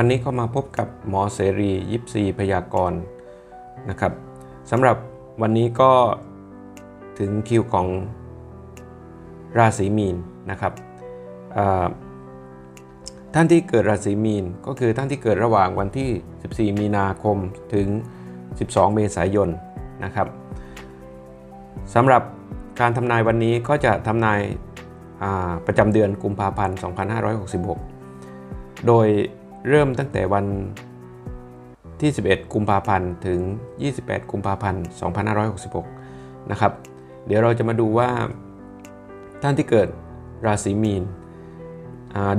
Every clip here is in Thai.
วันนี้ก็มาพบกับหมอเสรียิปซีพยากรณ์นะครับสำหรับวันนี้ก็ถึงคิวของราศีมีนนะครับท่านที่เกิดราศีมีนก็คือท่านที่เกิดระหว่างวันที่ 14 มีนาคมถึง 12 เมษายนนะครับสำหรับการทำนายวันนี้ก็จะทำนายประจำเดือนกุมภาพันธ์ 2566 โดย เริ่มตั้งแต่วันที่ 11 กุมภาพันธ์ ถึง 28 กุมภาพันธ์ 2566 นะครับ เดี๋ยวเราจะมาดูว่า ท่านที่เกิดราศีมีน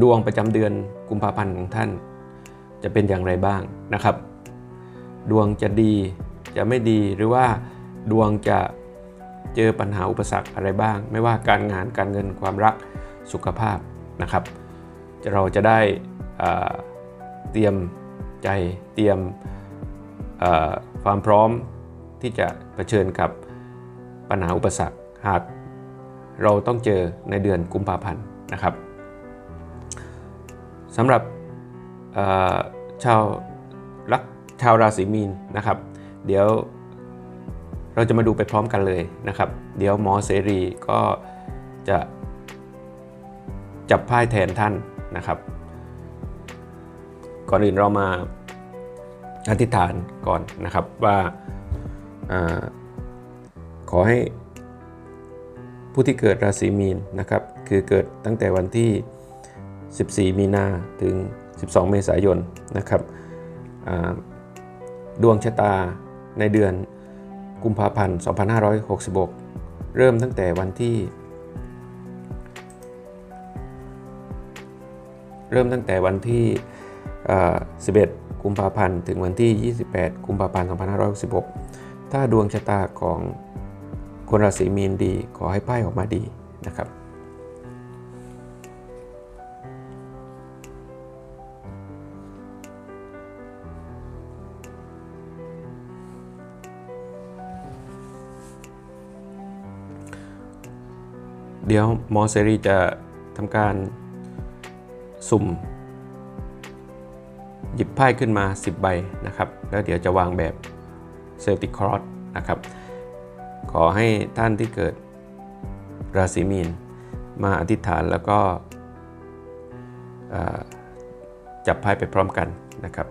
ดวงประจำเดือนกุมภาพันธ์ของท่าน จะเป็นอย่างไรบ้างนะครับ ดวงจะดีจะไม่ดีหรือว่าดวงจะเจอปัญหาอุปสรรคอะไรบ้าง ไม่ว่าการงานการเงินความรักสุขภาพนะครับ เราจะได้อ่า เตรียมใจเตรียมความพร้อมที่จะเผชิญกับปัญหาอุปสรรคหากเราต้องเจอในเดือนกุมภาพันธ์นะครับสำหรับชาวรักชาวราศีมีนนะครับ เดี๋ยวเราจะมาดูไปพร้อมกันเลยนะครับ เดี๋ยวหมอเสรีก็จะจับพ่แทนท่านนะครับ ก่อนอื่นเรามาอธิษฐานก่อนนะครับว่าอขอให้ผู้ที่เกิดราศีมีนนะครับ คือเกิดตั้งแต่วันที่ 14 มีนาถึง 12 เมษายนนะครับดวงชะตาในเดือนกุมภาพันธ์ 2566 เริ่มตั้งแต่วันที่ เริ่มตั้งแต่วันที่ 11 กุมภาพันธ์ ถึงวันที่ 28 กุมภาพันธ์ 2566 ถ้าดวงชะตาของคนราศีมีนดีขอให้ไพ่ออกมาดีนะครับ เดี๋ยวหมอเสรีจะทำการสุ่ม หยิบไพ่ขึ้นมา 10 ใบนะครับ แล้วเดี๋ยวจะวางแบบเซลติครอสนะครับ ขอให้ท่านที่เกิดราศีมีนมาอธิษฐานแล้วก็จับไพ่ไปพร้อมกันนะครับ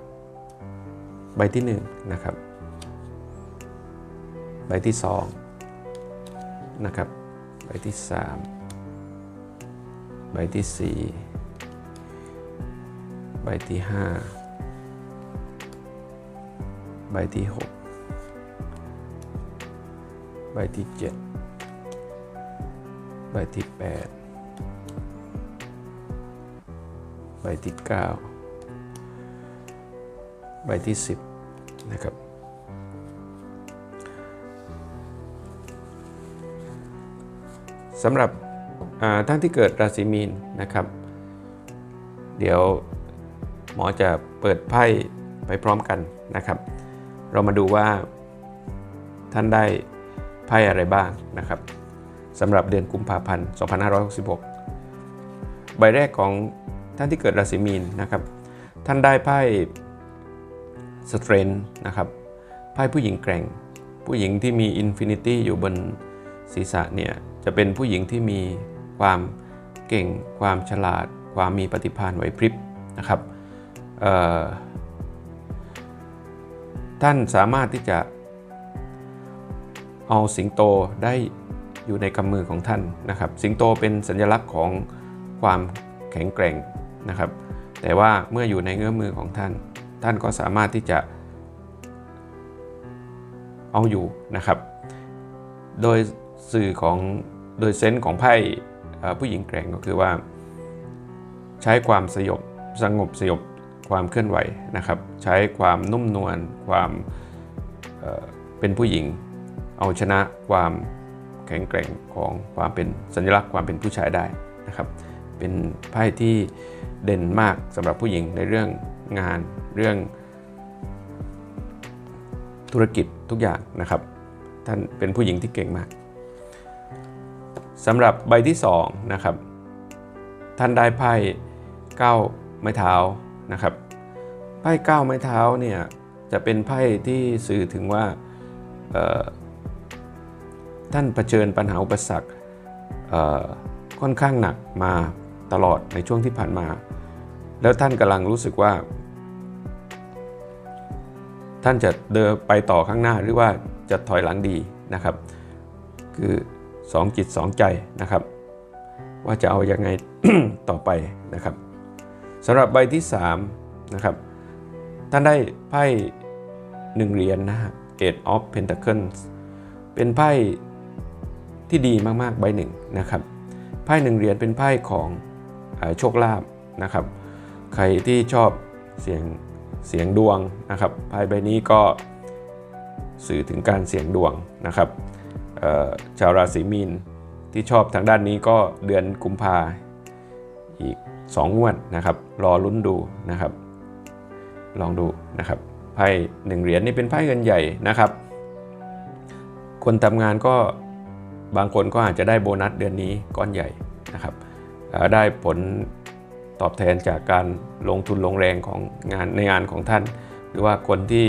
ใบที่1นงนะครับ ใบที่2นะครับใบที่ 3 ใบที่ 4 ใบที่ 5 ใบที่ 6 ใบที่ 7 ใบที่ 8 ใบที่ 9 ใบที่ 10 นะครับ สำหรับท่านที่เกิดราศีมีนนะครับ เดี๋ยวหมอจะเปิดไพ่ไปพร้อมกันนะครับ เรามาดูว่าท่านได้ไพ่อะไรบ้างนะครับสำหรับเดือนกุมภาพันธ์ 2566 ใบแรกของท่านที่เกิดราศีมีนนะครับ ท่านได้ไพ่สเตรนนะครับไพ่ผู้หญิงแกร่ง ผู้หญิงที่มีอินฟินิตี้อยู่บนศีรษะเนี่ยจะเป็นผู้หญิงที่มีความเก่ง ความฉลาด ความมีปฏิภาณไหวพริบนะครับ ท่านสามารถที่จะเอาสิงโตได้อยู่ในกำมือของท่านนะครับ สิงโตเป็นสัญลักษณ์ของความแข็งแกร่งนะครับ แต่ว่าเมื่ออยู่ในเงื้อมือของท่าน ท่านก็สามารถที่จะเอาอยู่นะครับ โดยสื่อของโดยเซนส์ของไพ่ผู้หญิงแกร่งก็คือว่า ใช้ความสยบสงบสยบ ความเคลื่อนไหวนะครับ ใช้ความนุ่มนวลความเเป็นผู้หญิง เอาชนะความแข็งแกร่งของความเป็นสัญลักษณ์ความเป็นผู้ชายได้นะครับ เป็นไพ่ที่เด่นมากสำหรับผู้หญิงในเรื่องงานเรื่อง ธุรกิจทุกอย่างนะครับ ท่านเป็นผู้หญิงที่เก่งมากสำหรับใบที่2นะครับท่านได้ไพ่9ไม้เท้า นะครับ ไพ่เก้าไม้เท้าเนี่ยจะเป็นไพ่ที่สื่อถึงว่าท่านเผชิญปัญหาอุปสรรคค่อนข้างหนักมาตลอดในช่วงที่ผ่านมา แล้วท่านกำลังรู้สึกว่า ท่านจะเดินไปต่อข้างหน้าหรือว่าจะถอยหลังดีนะครับ คือสองจิตสองใจนะครับ ว่าจะเอาอยัางไงต่อไปนะครับ สำหรับใบที่3นะครับท่านได้ไพ่หนึ่งเหรียญนะฮะ Eight of Pentacles เป็นไพ่ที่ดีมากๆใบหนึ่งนะครับไพ่หนึ่งเหรียญเป็นไพ่ของโชคลาภนะครับ ใครที่ชอบเสียงเสียงดวงนะครับไพ่ใบนี้ก็สื่อถึงการเสียงดวงนะครับชาวราศีมีนที่ชอบทางด้านนี้ก็เดือนกุมภาอีก 2งวดนะครับ รอลุ้นดูนะครับ ลองดูนะครับไพ่หนึ่งเหรียญนี่เป็นไพ่เงินใหญ่นะครับ คนทำงานก็บางคนก็อาจจะได้โบนัสเดือนนี้ก้อนใหญ่นะครับได้ผลตอบแทนจากการลงทุนลงแรงของงานในงานของท่าน หรือว่าคนที่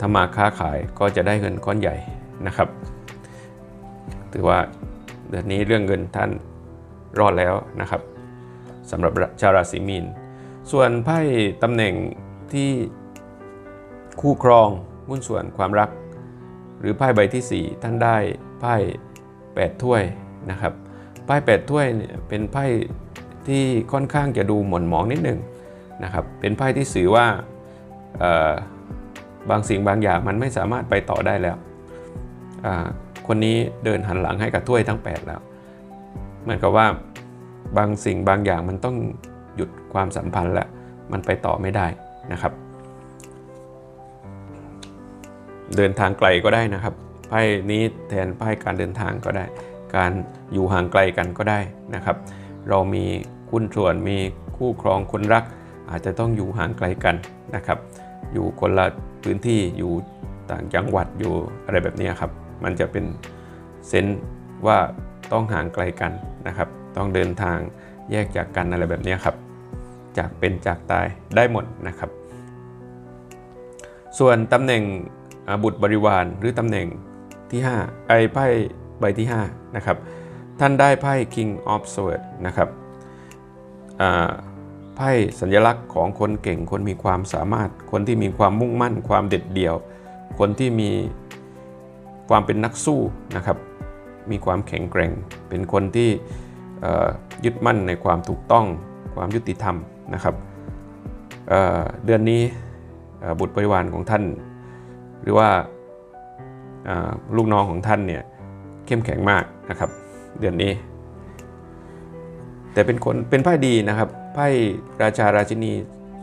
ทำมาค้าขายก็จะได้เงินก้อนใหญ่นะครับ ถือว่าเดือนนี้เรื่องเงินท่านรอดแล้วนะครับ สำหรับชาวราศีมีน ส่วนไพ่ตำแหน่งที่คู่ครองหุ้นส่วนความรัก หรือไพ่ใบที่ 4 ท่านได้ไพ่8ถ้วยนะครับไพ่8ถ้วยเนี่ยเป็นไพ่ที่ค่อนข้างจะดูหม่นหมองนิดหนึ่งนะครับเป็นไพ่ที่สื่อว่าบางสิ่งบางอย่างมันไม่สามารถไปต่อได้แล้ว คนนี้เดินหันหลังให้กับถ้วยทั้ง 8 แล้ว เหมือนกับว่า บางสิ่งบางอย่างมันต้องหยุดความสัมพันธ์แล้วมันไปต่อไม่ได้นะครับ เดินทางไกลก็ได้นะครับไพ่นี้แทนไพ่การเดินทางก็ได้ การอยู่ห่างไกลกันก็ได้นะครับ เรามีคุณส่วนมีคู่ครองคนรัก อาจจะต้องอยู่ห่างไกลกันนะครับ อยู่คนละพื้นที่อยู่ต่างจังหวัดอยู่อะไรแบบนี้ครับ มันจะเป็นเซนส์ว่าต้องห่างไกลกันนะครับ ต้องเดินทางแยกจากกันอะไรแบบนี้ครับ จากเป็นจากตายได้หมดนะครับ ส่วนตำแหน่งบุตรบริวารหรือตำแหน่งที่5ไอ้ไพ่ใบที่5นะครับท่านได้ไพ่ King of Swords นะครับไพ่สัญลักษณ์ของคนเก่งคนมีความสามารถ คนที่มีความมุ่งมั่น ความเด็ดเดี่ยว คนที่มีความเป็นนักสู้นะครับ มีความแข็งแกร่ง เป็นคนที่ ยึดมั่นในความถูกต้องความยุติธรรมนะครับเเดือนนี้บุตรบริวารของท่าน หรือว่าอ่าลูกน้องของท่านเนี่ยเข้มแข็งมากนะครับ เดือนนี้ แต่เป็นคนเป็นไพ่ดีนะครับไพ่ราชาราชินี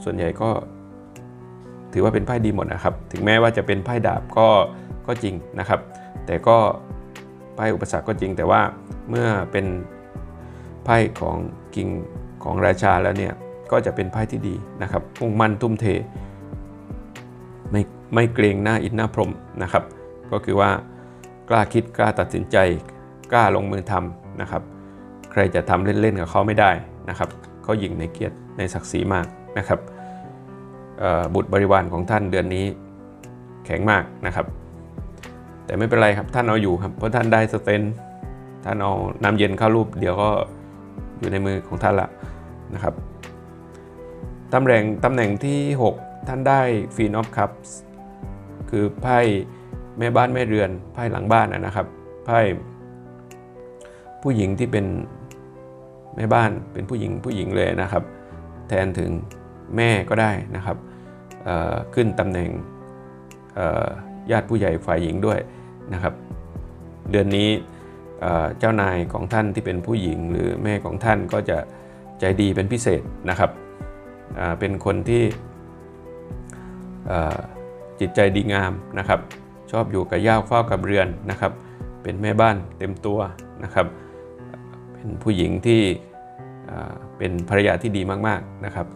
ส่วนใหญ่ก็ถือว่าเป็นไพ่ดีหมดนะครับ ถึงแม้ว่าจะเป็นไพ่ดาบก็ก็จริงนะครับ แต่ก็ไพ่อุปสรรคก็จริง แต่ว่าเมื่อเป็น ไพ่ของกิงของราชาแล้วเนี่ยก็จะเป็นไพ่ที่ดีนะครับมุ่งมั่นทุ่มเท ไม่ไม่เกรงหน้าอินหน้าพรมนะครับ ก็คือว่ากล้าคิดกล้าตัดสินใจกล้าลงมือทำนะครับ ใครจะทำเล่นๆกับเขาไม่ได้นะครับเขายิงในเกียรติในศักดิ์ศรีมากนะครับบุตรบริวารของท่านเดือนนี้แข็งมากนะครับ แต่ไม่เป็นไรครับท่านเอาอยู่ครับเพราะท่านได้สเตนท่านเอาน้ำเย็นเข้ารูปเดี๋ยวก็ อยู่ในมือของท่านละนะครับตำแหน่งตำแหน่งที่ 6 ท่านได้ฟีนอฟคัพคือไพ่แม่บ้านแม่เรือนไพ่หลังบ้านนะครับไพ่ผู้หญิงที่เป็นแม่บ้านเป็นผู้หญิงผู้หญิงเลยนะครับ แทนถึงแม่ก็ได้นะครับขึ้นตำแหน่งญาติผู้ใหญ่ฝ่ายหญิงด้วยนะครับ เดือนนี้ เจ้านายของท่านที่เป็นผู้หญิง หรือแม่ของท่านก็จะใจดีเป็นพิเศษนะครับเป็นคนที่จิตใจดีงามนะครับ ชอบอยู่กับย่าเฝ้ากับเรือนนะครับ เป็นแม่บ้านเต็มตัวนะครับ เป็นผู้หญิงที่เป็นภรรยาที่ดีมากๆนะครับ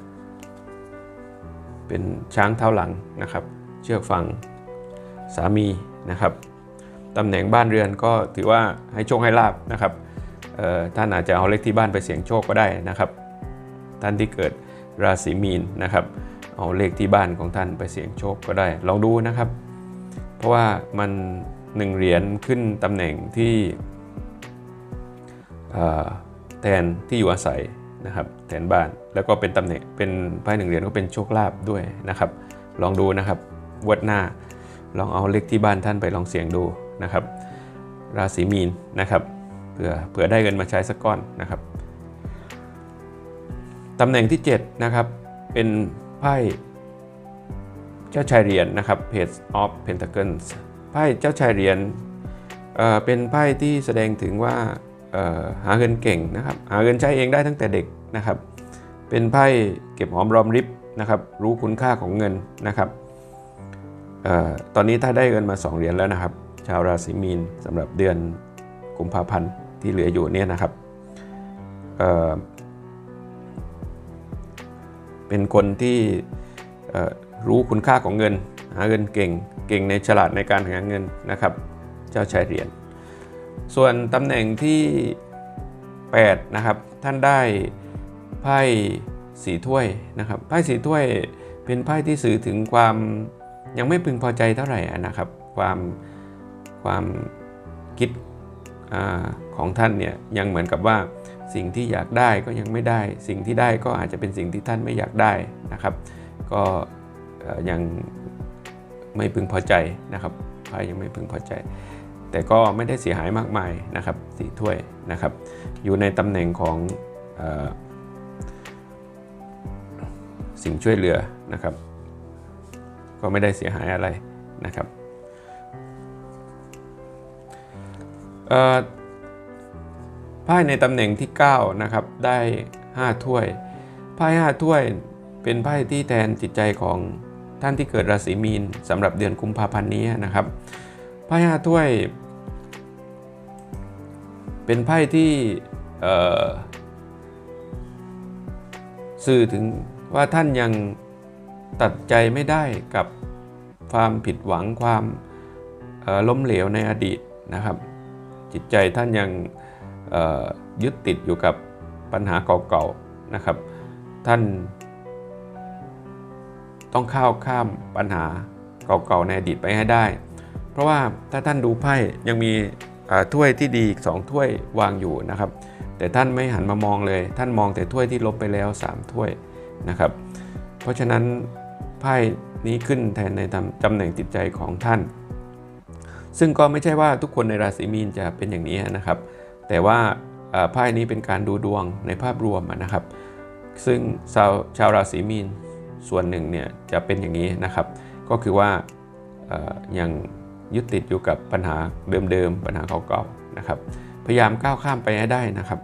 เป็นช้างเท้าหลังนะครับ เชื่อฟังสามีนะครับ ตำแหน่งบ้านเรือนก็ถือว่าให้โชคให้ลาบนะครับท่านอาจจะเอาเลขที่บ้านไปเสี่ยงโชคก็ได้นะครับ ท่านที่เกิดราศีมีนนะครับ เอาเลขที่บ้านของท่านไปเสี่ยงโชคก็ได้ ลองดูนะครับ เพราะว่ามันหนึ่งเหรียญขึ้นตำแหน่งที่แทนที่อยู่อาศัยนะครับแทนบ้านแล้วก็เป็นตำแหน่งเป็นไพ่หนึ่งเหรียญก็เป็นโชคลาภด้วยนะครับ ลองดูนะครับวัดหน้าลองเอาเลขที่บ้านท่านไปลองเสี่ยงดู นะครับ ราศีมีนนะครับเผื่อเผื่อได้เงินมาใช้สักก้อนนะครับตำแหน่งที่7นะครับเป็นไพ่เจ้าชายเหรียญนนะครับ Page of Pentacles ไพ่เจ้าชายเหรียญเเป็นไพ่ที่แสดงถึงว่าหาเงินเก่งนะครับหาเงินใช้เองได้ตั้งแต่เด็กนะครับ เป็นไพ่เก็บหอมรอมริบนะครับ รู้คุณค่าของเงินนะครับออตอนนี้ถ้าได้เงินมา 2 เหรียญแล้วนะครับ ชาวราศีมีนสำหรับเดือนกุมภาพันธ์ที่เหลืออยู่เนี่ยนะครับเเป็นคนที่รู้คุณค่าของเงิน หาเงินเก่งเก่งในฉลาดในการหาเงินนะครับ เจ้าชายเหรียญส่วนตำแหน่งที่8นะครับท่านได้ไพ่สีถ้วยนะครับไพ่สีถ้วยเป็นไพ่ที่สื่อถึงความยังไม่พึงพอใจเท่าไหร่นะครับ ความ ความคิดอของท่านเนี่ยยังเหมือนกับว่าสิ่งที่อยากได้ก็ยังไม่ได้ สิ่งที่ได้ก็อาจจะเป็นสิ่งที่ท่านไม่อยากได้นะครับ ก็ยังไม่พึงพอใจนะครับไพ่ยังไม่พึงพอใจ แต่ก็ไม่ได้เสียหายมากมายนะครับสีถ้วยนะครับ อยู่ในตำแหน่งของอสิ่งช่วยเหลือนะครับ ก็ไม่ได้เสียหายอะไรนะครับ ไพ่ในตำแหน่งที่ 9 นะครับ ได้ 5 ถ้วย ไพ่5ถ้วยเป็นไพ่ที่แทนจิตใจของท่านที่เกิดราศีมีนสำหรับเดือนกุมภาพันธ์นี้นะครับ ไพ่5ถ้วย เป็นไพ่ที่สื่อถึงว่าท่านยังตัดใจไม่ได้กับความผิดหวังความล้มเหลวในอดีตนะครับ จิตใจท่านยังยึดติดอยู่กับปัญหาเก่าๆนะครับ ท่านต้องข้าวข้ามปัญหาเก่าๆในอดีตไปให้ได้ เพราะว่าถ้าท่านดูไพ่ยังมีถ้วยที่ดีอีก2ถ้วยวางอยู่นะครับ แต่ท่านไม่หันมามองเลย ท่านมองแต่ถ้วยที่ลบไปแล้ว 3 ถ้วยนะครับ เพราะฉะนั้นไพ่นี้ขึ้นแทนในตำแหน่งจิตใจของท่าน ซึ่งก็ไม่ใช่ว่าทุกคนในราศีมีนจะเป็นอย่างนี้นะครับ แต่ว่าไพ่นี้เป็นการดูดวงในภาพรวมนะครับ ซึ่งชาวชาวราศีมีนส่วนหนึ่งเนี่ยจะเป็นอย่างนี้นะครับ ก็คือว่ายังยึดติดอยู่กับปัญหาเดิมๆปัญหาเก่าๆนะครับ พยายามก้าวข้ามไปให้ได้นะครับ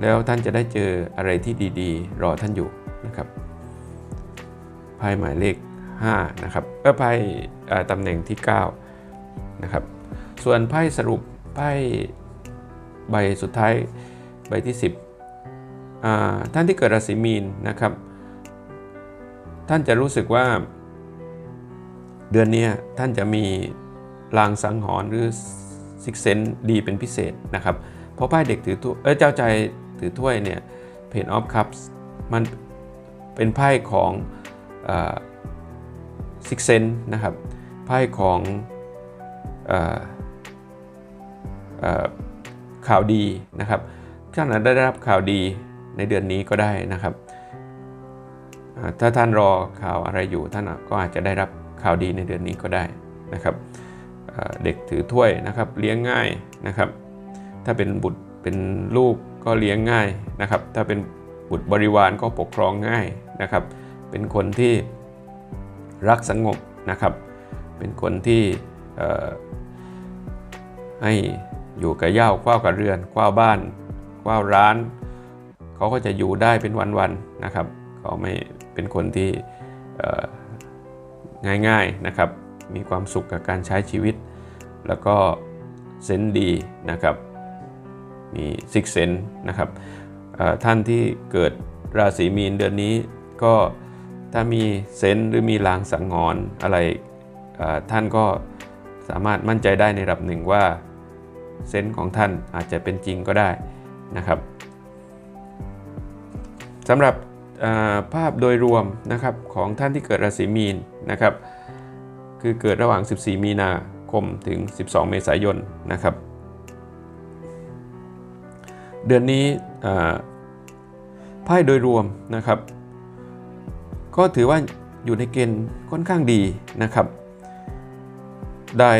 แล้วท่านจะได้เจออะไรที่ดีๆ รอท่านอยู่นะครับไพ่หมายเลข5นะครับเออไพ่ตำแหน่งที่ 9 นะครับ ส่วนไพ่สรุปไพ่ใบสุดท้ายใบที่ 10 ท่านที่เกิดราศีมีนนะครับ ท่านจะรู้สึกว่า เดือนนี้ท่านจะมีลางสังหรณ์หรือซิกเซนดีเป็นพิเศษนะครับ เพราะไพ่เด็กถือถ้วยเออเจ้าใจถือถ้วยเนี่ยเพนออฟคัพมันเป็นไพ่ของซิกเซนนะครับไพ่ของ ข่าวดีนะครับท่านอาจได้รับข่าวดีในเดือนนี้ก็ได้นะครับ ถ้าท่านรอข่าวอะไรอยู่ท่านก็อาจจะได้รับข่าวดีในเดือนนี้ก็ได้นะครับเด็กถือถ้วยนะครับเลี้ยงง่ายนะครับ ถ้าเป็นบุตรเป็นลูกก็เลี้ยงง่ายนะครับ ถ้าเป็นบุตรบริวารก็ปกครองง่ายนะครับ เป็นคนที่รักสงบนะครับ เป็นคนที่ ให้อยู่กับย่าคว้ากับเรือนคว้าบ้านคว้าร้าน เขาก็จะอยู่ได้เป็นวันๆนะครับ เขาไม่เป็นคนที่ง่ายๆนะครับ มีความสุขกับการใช้ชีวิต แล้วก็เซนดีนะครับ มีซิกเซนนะครับท่านที่เกิดราศีมีนเดือนนี้ก็ถ้ามีเซนหรือมีลางสังหรณ์อะไรท่านก็ สามารถมั่นใจได้ในระดับหนึ่งว่าเซนส์ของท่านอาจจะเป็นจริงก็ได้นะครับสำหรับภาพโดยรวมนะครับของท่านที่เกิดราศีมีนนะครับ คือเกิดระหว่าง 14 มีนาคมถึง 12 เมษายนนะครับ เดือนนี้ไพ่โดยรวมนะครับ ก็ถือว่าอยู่ในเกณฑ์ค่อนข้างดีนะครับ ได้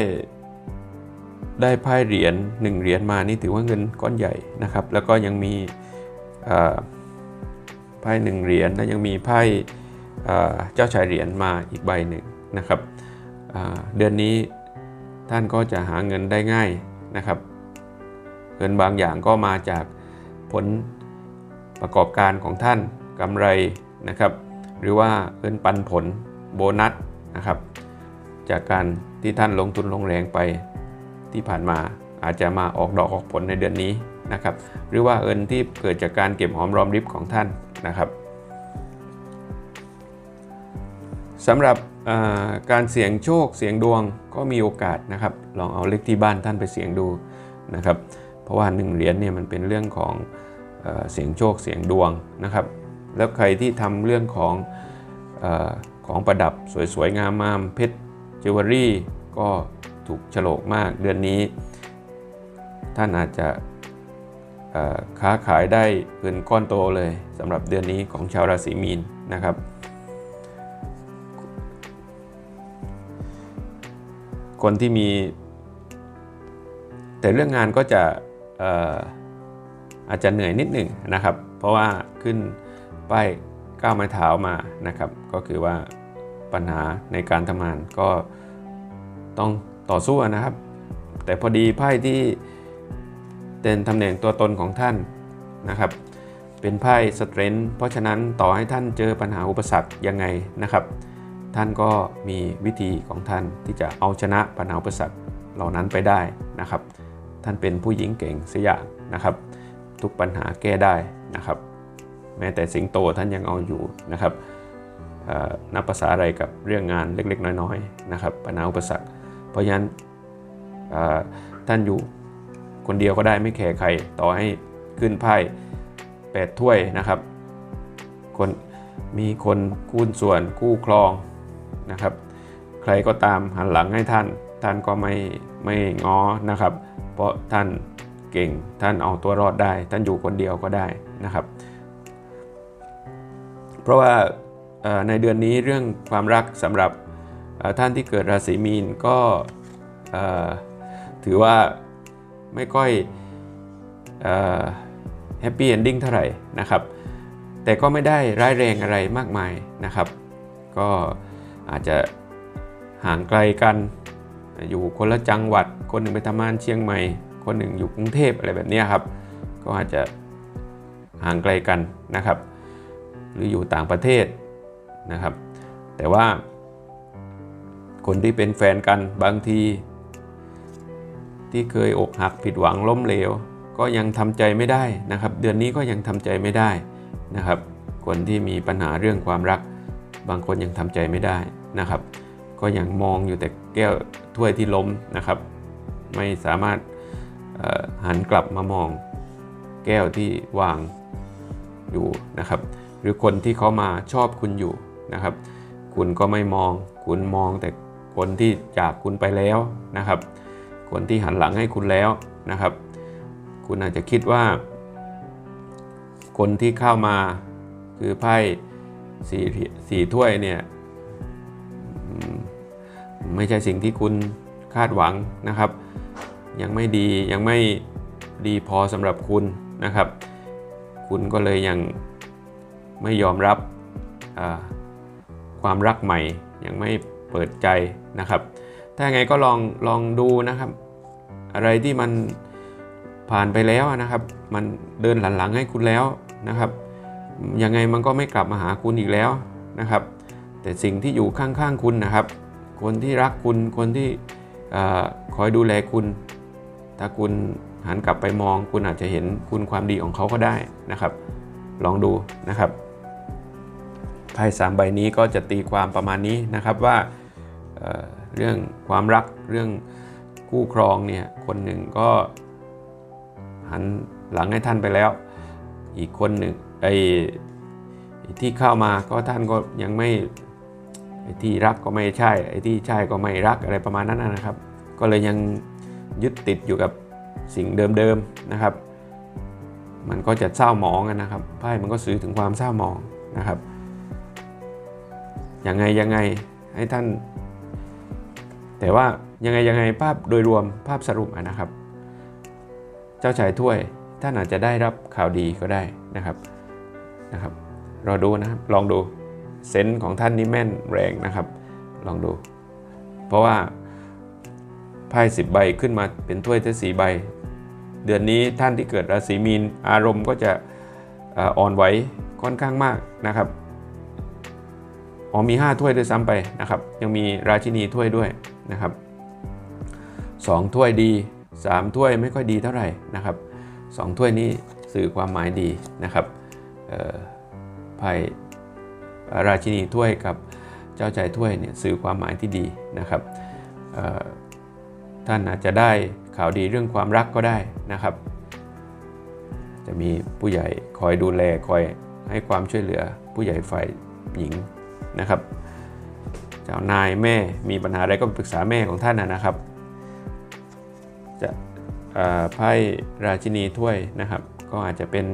ได้ไพ่เหรียญ1เหรียญมานี่ถือว่าเงินก้อนใหญ่นะครับ แล้วก็ยังมีไพ่หนึ่งเหรียญและยังมีไพ่เจ้าชายเหรียญมาอีกใบหนึ่งนะครับเดือนนี้ท่านก็จะหาเงินได้ง่ายนะครับ เงินบางอย่างก็มาจากผลประกอบการของท่านกำไรนะครับ หรือว่าเงินปันผลโบนัสนะครับ จากการ ที่ท่านลงทุนลงแรงไปที่ผ่านมาอาจจะมาออกดอกออกผลในเดือนนี้นะครับ หรือว่าเงินที่เกิดจากการเก็บหอมรอมริบของท่านนะครับสำหรับการเสี่ยงโชคเสี่ยงดวงก็มีโอกาสนะครับ ลองเอาเลขที่บ้านท่านไปเสี่ยงดูนะครับ เพราะว่าหนึ่งเหรียญเนี่ยมันเป็นเรื่องของเออเสี่ยงโชคเสี่ยงดวงนะครับ แล้วใครที่ทำเรื่องของออของประดับสวยๆงามๆเพชร จิวเวลรี่ก็ถูกฉลกมากเดือนนี้ ท่านอาจจะค้าขายได้เงินก้อนโตเลยสำหรับเดือนนี้ของชาวราศีมีนนะครับ คนที่มี แต่เรื่องงานก็จะเอ่ออาจจะเหนื่อยนิดหนึ่งนะครับ เพราะว่าขึ้นป้ายก้าวไม้เท้ามานะครับ ก็คือว่า ปัญหาในการทำงานก็ต้องต่อสู้นะครับ แต่พอดีไพ่ที่เป็นตำแหน่งตัวตนของท่านนะครับ เป็นไพ่สเตรนท์เพราะฉะนั้นต่อให้ท่านเจอปัญหาอุปสรรคยังไงนะครับ ท่านก็มีวิธีของท่านที่จะเอาชนะปัญหาอุปสรรคเหล่านั้นไปได้นะครับ ท่านเป็นผู้หญิงเก่งเสียอย่างนะครับ ทุกปัญหาแก้ได้นะครับ แม้แต่สิงโตท่านยังเอาอยู่นะครับ นับภาษาอะไรกับเรื่องงานเล็กๆ น้อยๆนะครับปัญหาอุปสรรค เพราะฉะนั้นท่านอยู่คนเดียวก็ได้ไม่แคร์ใครต่อให้ขึ้นไพ่แปดถ้วยนะครับคนมีคนคูณส่วนคู่ครองนะครับ ใครก็ตามหันหลังให้ท่าน ท่านก็ไม่ไม่ง้อนะครับ เพราะท่านเก่งท่านเอาตัวรอดได้ ท่านอยู่คนเดียวก็ได้นะครับ เพราะว่า ในเดือนนี้เรื่องความรักสำหรับท่านที่เกิดราศีมีนก็ถือว่าไม่ค่อยแฮปปี้เอนดิ้งเท่าไหร่นะครับ แต่ก็ไม่ได้ร้ายแรงอะไรมากมายนะครับ ก็อาจจะห่างไกลกันอยู่คนละจังหวัด คนหนึ่งไปทำงานเชียงใหม่ คนหนึ่งอยู่กรุงเทพอะไรแบบนี้ครับ ก็อาจจะห่างไกลกันนะครับ หรืออยู่ต่างประเทศ นะครับ แต่ว่า คนที่เป็นแฟนกันบางที ที่เคยอกหักผิดหวังล้มเหลว ก็ยังทำใจไม่ได้นะครับ เดือนนี้ก็ยังทำใจไม่ได้นะครับ คนที่มีปัญหาเรื่องความรัก บางคนยังทำใจไม่ได้นะครับ ก็ยังมองอยู่แต่แก้วถ้วยที่ล้มนะครับ ไม่สามารถหันกลับมามองแก้วที่วางอยู่นะครับ หรือคนที่เขามาชอบคุณอยู่ นะครับ คุณก็ไม่มอง คุณมองแต่คนที่จากคุณไปแล้วนะครับ คนที่หันหลังให้คุณแล้วนะครับ คุณอาจจะคิดว่า คนที่เข้ามาคือไพ่สี่สี่ถ้วยเนี่ยไม่ใช่สิ่งที่คุณคาดหวังนะครับ ยังไม่ดียังไม่ดีพอสำหรับคุณนะครับ คุณก็เลยยังไม่ยอมรับ ความรักใหม่ ยังไม่เปิดใจนะครับ ถ้าไงก็ลองลองดูนะครับ อะไรที่มันผ่านไปแล้วนะครับ มันเดินหลังๆให้คุณแล้วนะครับยังไงมันก็ไม่กลับมาหาคุณอีกแล้วนะครับ แต่สิ่งที่อยู่ข้างๆคุณนะครับ คนที่รักคุณคนที่อคอยดูแลคุณ ถ้าคุณหันกลับไปมอง คุณอาจจะเห็นคุณความดีของเขาก็ได้นะครับ ลองดูนะครับ ไพ่สามใบนี้ก็จะตีความประมาณนี้นะครับว่าเเรื่องความรักเรื่องคู่ครองเนี่ยคนหนึ่งก็หันหลังให้ท่านไปแล้ว อีกคนหนึ่งไอ้ที่เข้ามาก็ท่านก็ยังไม่ไอ้ที่รักก็ไม่ใช่ไอ้ที่ใช่ก็ไม่รักอะไรประมาณนั้นนะครับ ก็เลยยังยึดติดอยู่กับสิ่งเดิมๆนะครับ มันก็จะเศร้าหมองนะครับไพ่มันก็สื่อถึงความเศร้าหมองนะครับ ยังไงยังไงให้ท่าน แต่ว่ายังไงยังไงภาพโดยรวมภาพสรุปนะครับ เจ้าชายถ้วยท่านอาจจะได้รับข่าวดีก็ได้นะครับนะครับรอดูนะครับลองดูเซนส์ของท่านนี่แม่นแรงนะครับ ลองดู เพราะว่าไพ่สิบใบขึ้นมาเป็นถ้วยทั้งสีใบ เดือนนี้ท่านที่เกิดราศีมีนอารมณ์ก็จะอ่อนไหวค่อนข้างมากนะครับ อ๋อมี 5 ถ้วยด้วยซ้ำไปนะครับ ยังมีราชินีถ้วยด้วยนะครับ2ถ้วยดี 3 ถ้วยไม่ค่อยดีเท่าไหร่นะครับ2ถ้วยนี้สื่อความหมายดีนะครับไพ่ราชินีถ้วยกับเจ้าชายถ้วยเนี่ยสื่อความหมายที่ดีนะครับท่านอาจจะได้ข่าวดีเรื่องความรักก็ได้นะครับ จะมีผู้ใหญ่คอยดูแลคอยให้ความช่วยเหลือผู้ใหญ่ฝ่ายหญิง นะครับเจ้านายแม่มีปัญหาอะไรก็ปรึกษาแม่ของท่านนะครับ จะไพ่ราชินีถ้วยนะครับ ก็อาจจะเป็น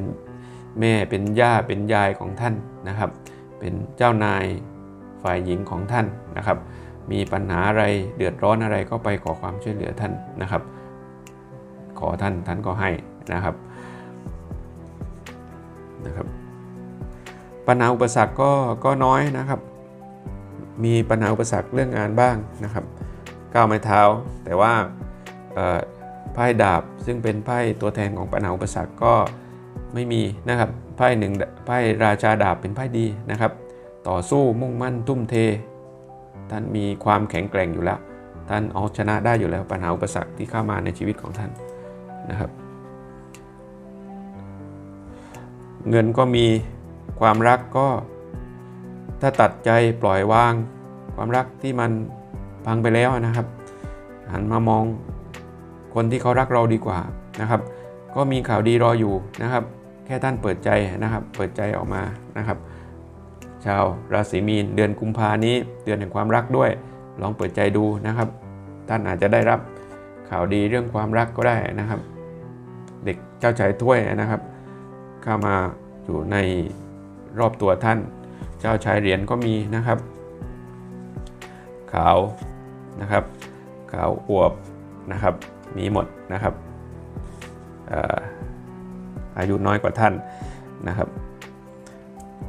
แม่เป็นย่าเป็นยายของท่านนะครับ เป็นเจ้านายฝ่ายหญิงของท่านนะครับ มีปัญหาอะไรเดือดร้อนอะไรก็ไปขอความช่วยเหลือท่านนะครับ ขอท่านท่านก็ให้นะครับนะครับ ปัญหาอุปสรรคก็ก็น้อยนะครับ มีปัญหาอุปสรรคเรื่องงานบ้างนะครับก้าวไม้เท้า แต่ว่าไพ่ดาบซึ่งเป็นไพ่ตัวแทนของปัญหาอุปสรรคก็ไม่มีนะครับไพ่หนึ่งไพ่ราชาดาบเป็นไพ่ดีนะครับ ต่อสู้มุ่งมั่นทุ่มเท ท่านมีความแข็งแกร่งอยู่แล้ว ท่านเอาชนะได้อยู่แล้วปัญหาอุปสรรคที่เข้ามาในชีวิตของท่านนะครับ เงินก็มี ความรักก็ถ้าตัดใจปล่อยวาง ความรักที่มันพังไปแล้วนะครับ หันมามองคนที่เขารักเราดีกว่านะครับ ก็มีข่าวดีรออยู่นะครับ แค่ท่านเปิดใจนะครับ เปิดใจออกมานะครับ ชาวราศีมีนเดือนกุมภานี้เดือนแห่งความรักด้วย ลองเปิดใจดูนะครับ ท่านอาจจะได้รับข่าวดีเรื่องความรักก็ได้นะครับ เด็กเจ้าชายถ้วยนะครับ เข้ามาอยู่ใน รอบตัวท่าน เจ้าชายเหรียญก็มีนะครับ ขาวนะครับ ขาวอวบนะครับ มีหมดนะครับอายุน้อยกว่าท่านนะครับ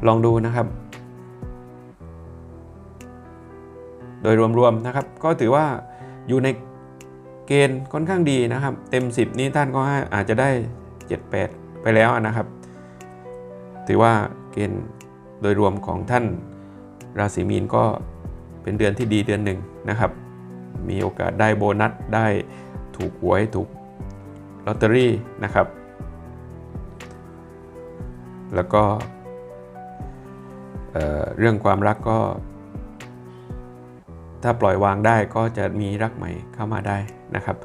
ลองดูนะครับ โดยรวมๆนะครับ ก็ถือว่าอยู่ในเกณฑ์ค่อนข้างดีนะครับ เต็ม 10 นี้ท่านก็อาจจะได้ 7-8 ไปแล้วนะครับ ถือว่า เกณฑ์โดยรวมของท่านราศีมีนก็เป็นเดือนที่ดีเดือนหนึ่งนะครับ มีโอกาสได้โบนัสได้ถูกหวยถูกลอตเตอรี่นะครับ แล้วก็เเรื่องความรักก็ ถ้าปล่อยวางได้ก็จะมีรักใหม่เข้ามาได้นะครับ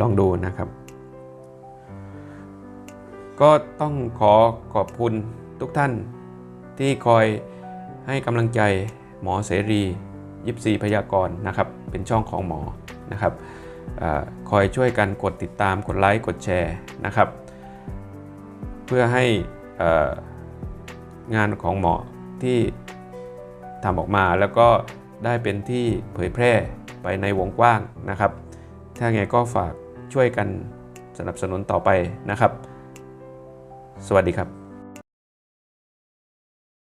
ลองดูนะครับ ก็ต้องขอขอบคุณทุกท่าน ที่คอยให้กำลังใจหมอเสรียิบซีพยากรณ์นะครับเป็นช่องของหมอนะครับอคอยช่วยกันกดติดตามกดไลค์กดแชร์นะครับ เพื่อให้งานของหมอที่ทำออกมาแล้วก็ได้เป็นที่เผยแพร่ไปในวงกว้างนะครับ ถ้าไงก็ฝากช่วยกันสนับสนุนต่อไปนะครับ สวัสดีครับ